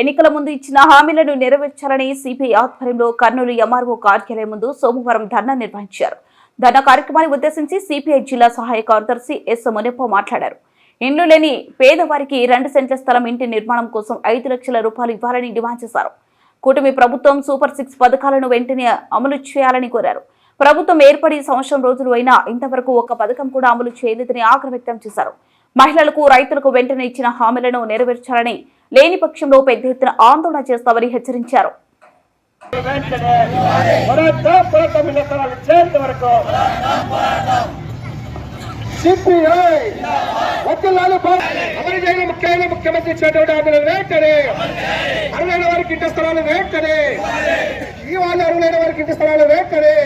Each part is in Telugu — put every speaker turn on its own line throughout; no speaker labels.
ఎన్నికల ముందు ఇచ్చిన హామీలను నెరవేర్చాలని సిపిఐ ఆధ్వర్యంలో కర్నూలు ఎంఆర్ఓ కార్యాలయం ముందు సోమవారం ధర్నా నిర్వహించారు. ధర్నా కార్యక్రమాన్ని ఉద్దేశించి సిపిఐ జిల్లా సహాయ కార్యదర్శి ఎస్ మునిప్ప మాట్లాడారు. ఇండ్లు లేని పేదవారికి రెండు సెంట్ల స్థలం ఇంటి నిర్మాణం కోసం ఐదు లక్షల రూపాయలు ఇవ్వాలని డిమాండ్ చేశారు. కూటమి ప్రభుత్వం సూపర్ సిక్స్ పథకాలను వెంటనే అమలు చేయాలని కోరారు. ప్రభుత్వం ఏర్పడి సంవత్సరం రోజులు అయినా ఇంతవరకు ఒక పథకం కూడా అమలు చేయలేదని ఆగ్రహ వ్యక్తం చేశారు. మహిళలకు రైతులకు వెంటనే ఇచ్చిన హామీలను నెరవేర్చాలని లేని పక్షంలో పెద్ద ఎత్తున ఆందోళన చేస్తామని హెచ్చరించారు.
వెంటనే పోరాటం వరకు సిపిఐ వకీలాలు అమలు చేయని ముఖ్యమైన ముఖ్యమంత్రి ఇచ్చినటువంటి హామీలు వెంటనే అర్హులైన వారికి ఇంటి స్థలాలు వెంటనే ఈ వాళ్ళు అర్హులైన వారికి ఇంటి స్థలాలు వెంటనే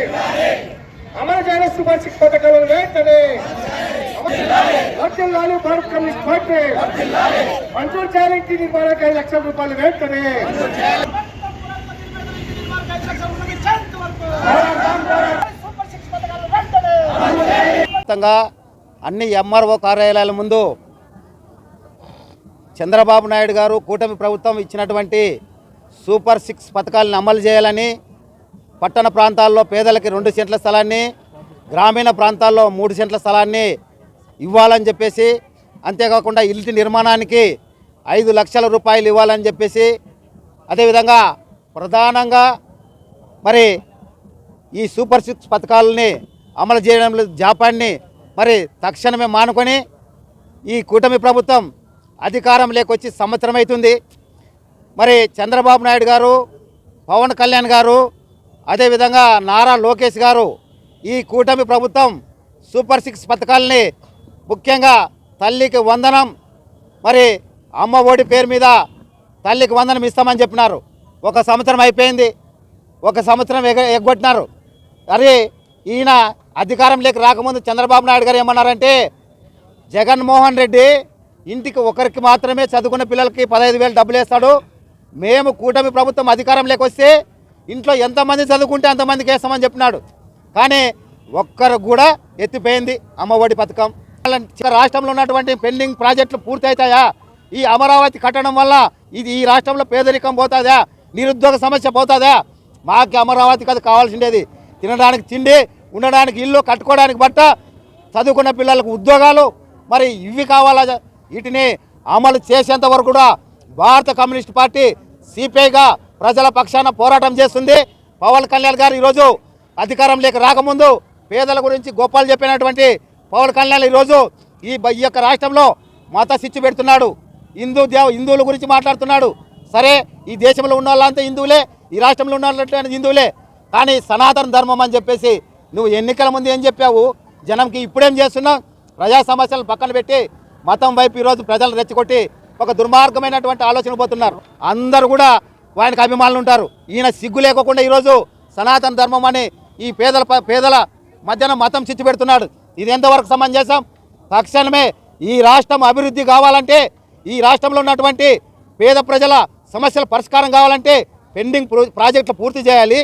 అమలు చేయని సూపర్ పథకాలను వెంటనే వకీలాలు భారత కమ్యూనిస్ట్ పార్టీ మంజూరు చేయాలంటే ఇంటి ఐదు లక్షల రూపాయలు
వేస్తుంది అన్ని ఎంఆర్ఓ కార్యాలయాల ముందు చంద్రబాబు నాయుడు గారు కూటమి ప్రభుత్వం ఇచ్చినటువంటి సూపర్ సిక్స్ పథకాలను అమలు చేయాలని పట్టణ ప్రాంతాల్లో పేదలకి రెండు సెంట్ల స్థలాన్ని గ్రామీణ ప్రాంతాల్లో మూడు సెంట్ల స్థలాన్ని ఇవ్వాలని చెప్పేసి అంతేకాకుండా ఇంటి నిర్మాణానికి ఐదు లక్షల రూపాయలు ఇవ్వాలని చెప్పేసి అదేవిధంగా ప్రధానంగా మరి ఈ సూపర్ సిక్స్ పథకాలని అమలు చేయడంలో జాపాన్ని మరి తక్షణమే మానుకొని ఈ కూటమి ప్రభుత్వం అధికారం లేకొచ్చి సంవత్సరం అవుతుంది. మరి చంద్రబాబు నాయుడు గారు పవన్ కళ్యాణ్ గారు అదేవిధంగా నారా లోకేష్ గారు ఈ కూటమి ప్రభుత్వం సూపర్ సిక్స్ పథకాలని ముఖ్యంగా తల్లికి వందనం. మరి అమ్మ ఒడి పేరు మీద తల్లికి వందనం ఇస్తామని చెప్పినారు. ఒక సంవత్సరం అయిపోయింది. ఒక సంవత్సరం ఎగ ఎగ్గొట్టినారు. అరే ఈయన అధికారంలోకి రాకముందు చంద్రబాబు నాయుడు గారు ఏమన్నారంటే జగన్మోహన్ రెడ్డి ఇంటికి ఒకరికి మాత్రమే చదువుకున్న పిల్లలకి పదహైదు వేలు డబ్బులు వేస్తాడు. మేము కూటమి ప్రభుత్వం అధికారంలోకి వస్తే ఇంట్లో ఎంతమంది చదువుకుంటే అంతమందికి వేస్తామని చెప్పినాడు. కానీ ఒక్కరు కూడా ఎత్తిపోయింది అమ్మఒడి పథకం. రాష్ట్రంలో ఉన్నటువంటి పెండింగ్ ప్రాజెక్టులు పూర్తవుతాయా ఈ అమరావతి కట్టడం వల్ల ఇది ఈ రాష్ట్రంలో పేదరికం పోతుందా? నిరుద్యోగ సమస్య పోతుందా? మాకు అమరావతి కదా కావాల్సిండేది. తినడానికి తిండి ఉండడానికి ఇల్లు కట్టుకోవడానికి బట్ట చదువుకున్న పిల్లలకు ఉద్యోగాలు మరి ఇవి కావాలా? వీటిని అమలు చేసేంత వరకు కూడా భారత కమ్యూనిస్ట్ పార్టీ సిపిఐగా ప్రజల పక్షాన పోరాటం చేస్తుంది. పవన్ కళ్యాణ్ గారు ఈరోజు అధికారం లేక రాకముందు పేదల గురించి గొప్పలు చెప్పినటువంటి పవన్ కళ్యాణ్ ఈరోజు ఈ ఈ యొక్క రాష్ట్రంలో మత సిచ్చు పెడుతున్నాడు. హిందూ దేవ హిందువుల గురించి మాట్లాడుతున్నాడు. సరే ఈ దేశంలో ఉన్న వాళ్ళంతా హిందువులే ఈ రాష్ట్రంలో ఉన్న వాళ్ళంతా హిందువులే. కానీ సనాతన ధర్మం అని చెప్పేసి నువ్వు ఎన్నికల ముందు ఏం చెప్పావు? జనంకి ఇప్పుడేం చేస్తున్నావు? ప్రజా సమస్యలు పక్కన పెట్టి మతం వైపు ఈరోజు ప్రజలు రెచ్చగొట్టి ఒక దుర్మార్గమైనటువంటి ఆలోచన పోతున్నారు. అందరూ కూడా ఆయనకు అభిమానులు ఉంటారు. ఈయన సిగ్గు లేకోకుండా ఈరోజు సనాతన ధర్మం అని ఈ పేదల పేదల మధ్యన మతం చిచ్చు పెడుతున్నాడు. ఇది ఎంతవరకు సమంజసం తక్షణమే ఈ రాష్ట్రం అభివృద్ధి కావాలంటే ఈ రాష్ట్రంలో ఉన్నటువంటి పేద ప్రజల సమస్యల పరిష్కారం కావాలంటే పెండింగ్ ప్రాజెక్టులు పూర్తి చేయాలి.